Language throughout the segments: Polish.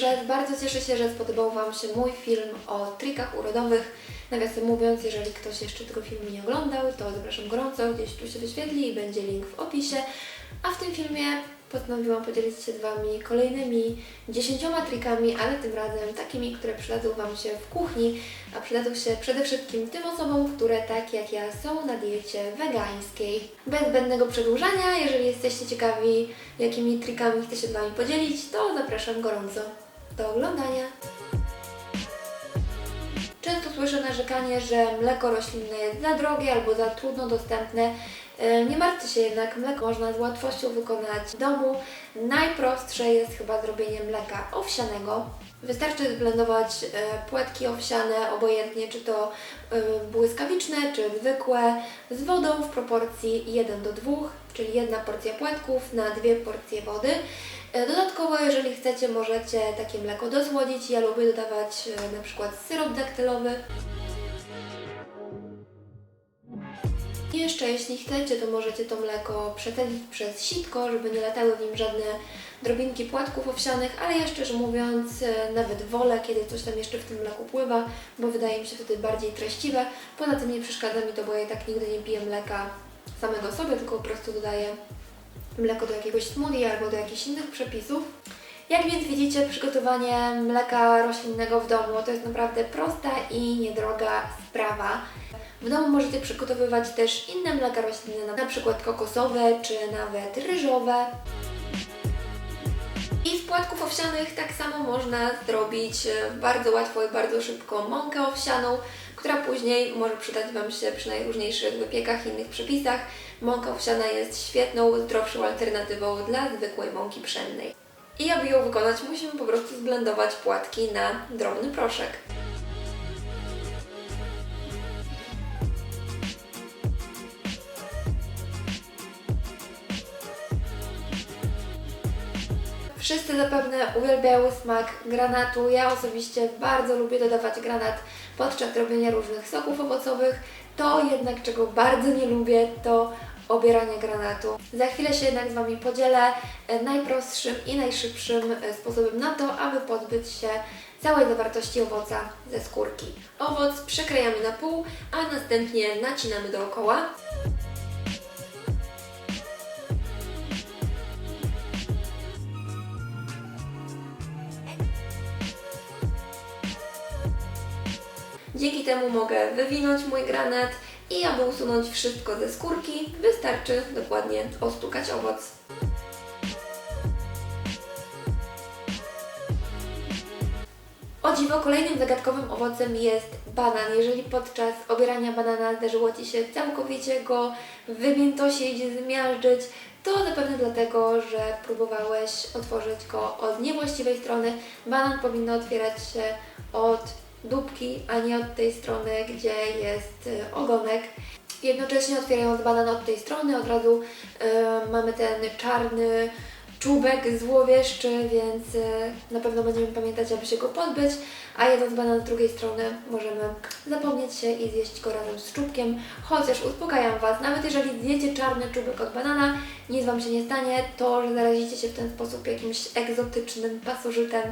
Jusze, bardzo cieszę się, że spodobał Wam się mój film o trikach urodowych. Nawiasem mówiąc, jeżeli ktoś jeszcze tego filmu nie oglądał, to zapraszam gorąco, gdzieś tu się wyświetli i będzie link w opisie. A w tym filmie postanowiłam podzielić się z Wami kolejnymi dziesięcioma trikami, ale tym razem takimi, które przydadzą Wam się w kuchni, a przydadzą się przede wszystkim tym osobom, które tak jak ja są na diecie wegańskiej. Bez zbędnego przedłużania, jeżeli jesteście ciekawi, jakimi trikami chcę się z Wami podzielić, to zapraszam gorąco do oglądania. Często słyszę narzekanie, że mleko roślinne jest za drogie albo za trudno dostępne. E, Nie martwcie się jednak, mleko można z łatwością wykonać w domu. Najprostsze jest chyba zrobienie mleka owsianego. Wystarczy zblendować e, płetki owsiane, obojętnie czy to e, błyskawiczne, czy zwykłe, z wodą w proporcji 1 do 2, czyli jedna porcja płetków na dwie porcje wody. E, Dodatkowo, jeżeli chcecie, możecie takie mleko dosłodzić. Ja lubię dodawać e, na przykład syrop daktylowy. I Jeszcze jeśli chcecie, to możecie to mleko przetedzić przez sitko, żeby nie latały w nim żadne drobinki płatków owsianych, ale ja szczerze mówiąc e, nawet wolę, kiedy coś tam jeszcze w tym mleku pływa, bo wydaje mi się wtedy bardziej treściwe. Poza tym nie przeszkadza mi to, bo ja i tak nigdy nie piję mleka samego sobie, tylko po prostu dodaję mleko do jakiegoś smoothie albo do jakichś innych przepisów. Jak więc widzicie, przygotowanie mleka roślinnego w domu to jest naprawdę prosta i niedroga sprawa. W domu możecie przygotowywać też inne mleka roślinne, na przykład kokosowe czy nawet ryżowe. I z płatków owsianych tak samo można zrobić e, bardzo łatwo i bardzo szybko mąkę owsianą, która później może przydać Wam się przy najróżniejszych wypiekach i innych przepisach. Mąka owsiana jest świetną, zdrowszą alternatywą dla zwykłej mąki pszennej. I aby ją wykonać, musimy po prostu zblendować płatki na drobny proszek. Wszyscy zapewne uwielbiają smak granatu. Ja osobiście bardzo lubię dodawać granat podczas robienia różnych soków owocowych. To jednak, czego bardzo nie lubię, to obieranie granatu. Za chwilę się jednak z Wami podzielę e, najprostszym i najszybszym e, sposobem na to, aby pozbyć się całej zawartości owoca ze skórki. Owoc przekrajamy na pół, a następnie nacinamy dookoła. Dzięki temu mogę wywinąć mój granat i aby usunąć wszystko ze skórki, wystarczy dokładnie ostukać owoc. O dziwo, kolejnym zagadkowym owocem jest banan. Jeżeli podczas obierania banana zdarzyło Ci się całkowicie go wymiętosić, zmiażdżyć, to zapewne dlatego, że próbowałeś otworzyć go od niewłaściwej strony. Banan powinno otwierać się od dupki, a nie od tej strony, gdzie jest y, ogonek. Jednocześnie otwierając banan od tej strony, od razu y, mamy ten czarny czubek złowieszczy, więc y, na pewno będziemy pamiętać, aby się go pozbyć, a jedząc banan z drugiej strony możemy zapomnieć się i zjeść go razem z czubkiem, chociaż uspokajam Was, nawet jeżeli zjecie czarny czubek od banana, nic Wam się nie stanie, to, że zarazicie się w ten sposób jakimś egzotycznym pasożytem,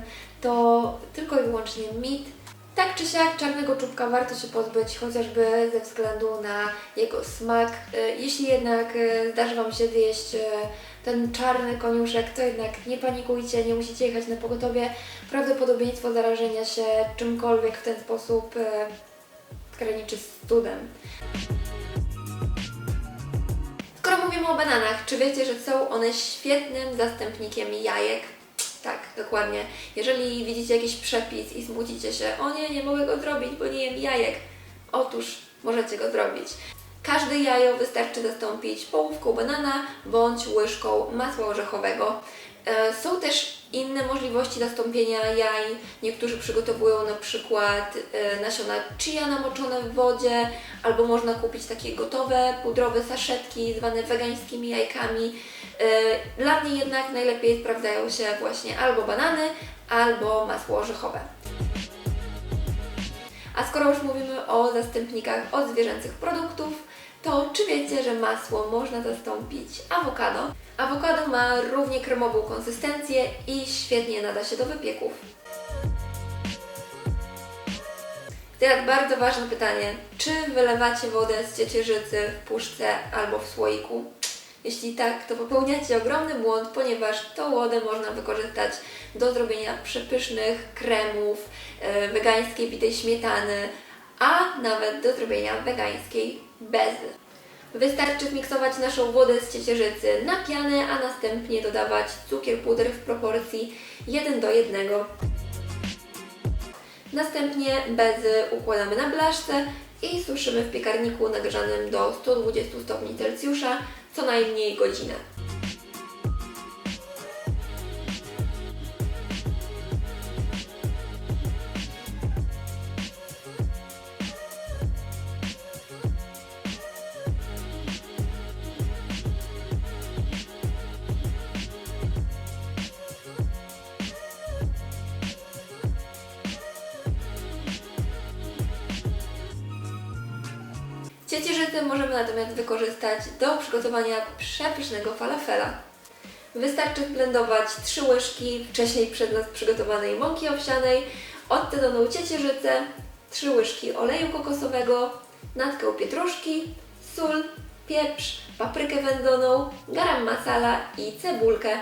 to tylko i wyłącznie mit. Tak czy siak czarnego czubka warto się pozbyć, chociażby ze względu na jego smak. E, Jeśli jednak e, zdarzy Wam się zjeść e, ten czarny koniuszek, to jednak nie panikujcie, nie musicie jechać na pogotowie. Prawdopodobieństwo zarażenia się czymkolwiek w ten sposób graniczy z cudem. Skoro mówimy o bananach, czy wiecie, że są one świetnym zastępnikiem jajek? Tak, dokładnie. Jeżeli widzicie jakiś przepis i smucicie się, o nie, nie mogę go zrobić, bo nie jem jajek. Otóż możecie go zrobić. Każde jajo wystarczy zastąpić połówką banana bądź łyżką masła orzechowego. E, Są też inne możliwości zastąpienia jaj. Niektórzy przygotowują na przykład e, nasiona chia namoczone w wodzie, albo można kupić takie gotowe, pudrowe saszetki zwane wegańskimi jajkami. E, Dla mnie jednak najlepiej sprawdzają się właśnie albo banany, albo masło orzechowe. A skoro już mówimy o zastępnikach od zwierzęcych produktów, to czy wiecie, że masło można zastąpić awokado? Awokado ma równie kremową konsystencję i świetnie nada się do wypieków. Teraz bardzo ważne pytanie. Czy wylewacie wodę z ciecierzycy w puszce albo w słoiku? Jeśli tak, to popełniacie ogromny błąd, ponieważ tą wodę można wykorzystać do zrobienia przepysznych kremów, e, wegańskiej bitej śmietany, a nawet do zrobienia wegańskiej bezy. Wystarczy zmiksować naszą wodę z ciecierzycy na pianę, a następnie dodawać cukier puder w proporcji 1 do 1. Następnie bezy układamy na blaszce i suszymy w piekarniku nagrzanym do 120 stopni Celsjusza co najmniej godzinę. Ciecierzycę możemy natomiast wykorzystać do przygotowania przepysznego falafela. Wystarczy zblendować 3 łyżki wcześniej przez nas przygotowanej mąki owsianej, odtedzoną ciecierzycę, 3 łyżki oleju kokosowego, natkę pietruszki, sól, pieprz, paprykę wędzoną, garam masala i cebulkę.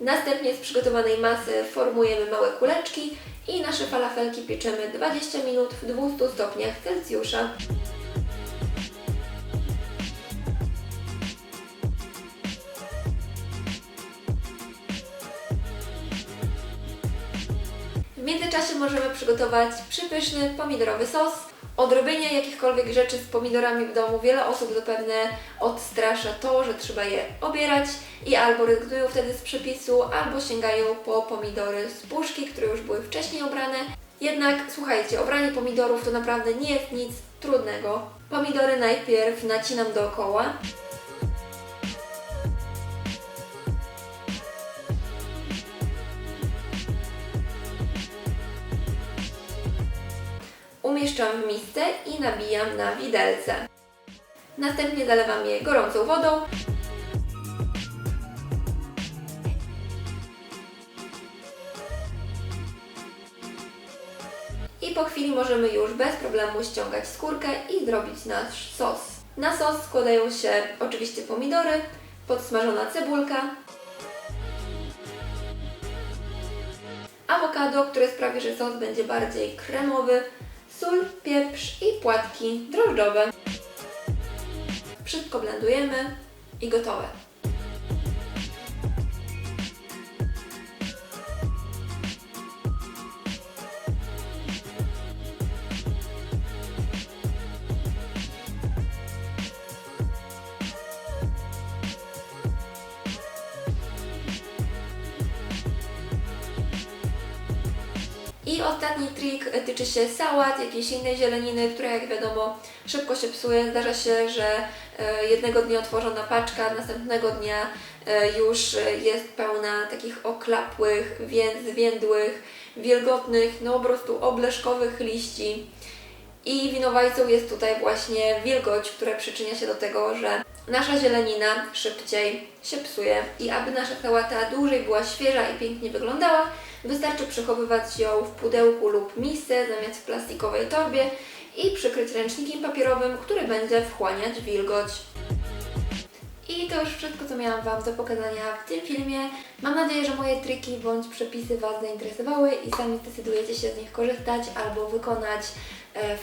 Następnie z przygotowanej masy formujemy małe kuleczki i nasze falafelki pieczemy 20 minut w 200 stopniach Celsjusza. W międzyczasie możemy przygotować przypyszny pomidorowy sos. Odrobienie jakichkolwiek rzeczy z pomidorami w domu wiele osób zapewne odstrasza to, że trzeba je obierać i albo rezygnują wtedy z przepisu, albo sięgają po pomidory z puszki, które już były wcześniej obrane. Jednak słuchajcie, obranie pomidorów to naprawdę nie jest nic trudnego. Pomidory najpierw nacinam dookoła. Umieszczam w misce i nabijam na widelce. Następnie zalewam je gorącą wodą. I po chwili możemy już bez problemu ściągać skórkę i zrobić nasz sos. Na sos składają się oczywiście pomidory, podsmażona cebulka, awokado, które sprawi, że sos będzie bardziej kremowy, sól, pieprz i płatki drożdżowe. Wszystko blendujemy i gotowe. I ostatni trik tyczy się sałat, jakiejś innej zieleniny, która jak wiadomo szybko się psuje. Zdarza się, że e, jednego dnia otworzona paczka, następnego dnia e, już jest pełna takich oklapłych, wię- zwiędłych, wilgotnych, no po prostu obleszkowych liści. I winowajcą jest tutaj właśnie wilgoć, która przyczynia się do tego, że nasza zielenina szybciej się psuje. I aby nasza sałata dłużej była świeża i pięknie wyglądała, wystarczy przechowywać ją w pudełku lub misce zamiast w plastikowej torbie i przykryć ręcznikiem papierowym, który będzie wchłaniać wilgoć. I to już wszystko, co miałam Wam do pokazania w tym filmie. Mam nadzieję, że moje triki bądź przepisy Was zainteresowały i sami zdecydujecie się z nich korzystać albo wykonać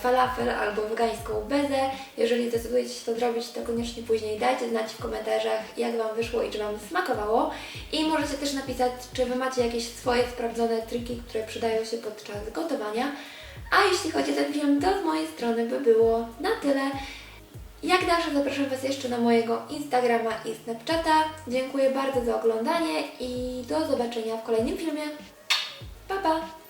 falafel albo wegańską bezę. Jeżeli zdecydujecie się to zrobić, to koniecznie później dajcie znać w komentarzach, jak Wam wyszło i czy Wam smakowało. I możecie też napisać, czy Wy macie jakieś swoje sprawdzone triki, które przydają się podczas gotowania. A jeśli chodzi o ten film, to z mojej strony by było na tyle. Jak zawsze zapraszam Was jeszcze na mojego Instagrama i Snapchata. Dziękuję bardzo za oglądanie i do zobaczenia w kolejnym filmie. Pa, pa!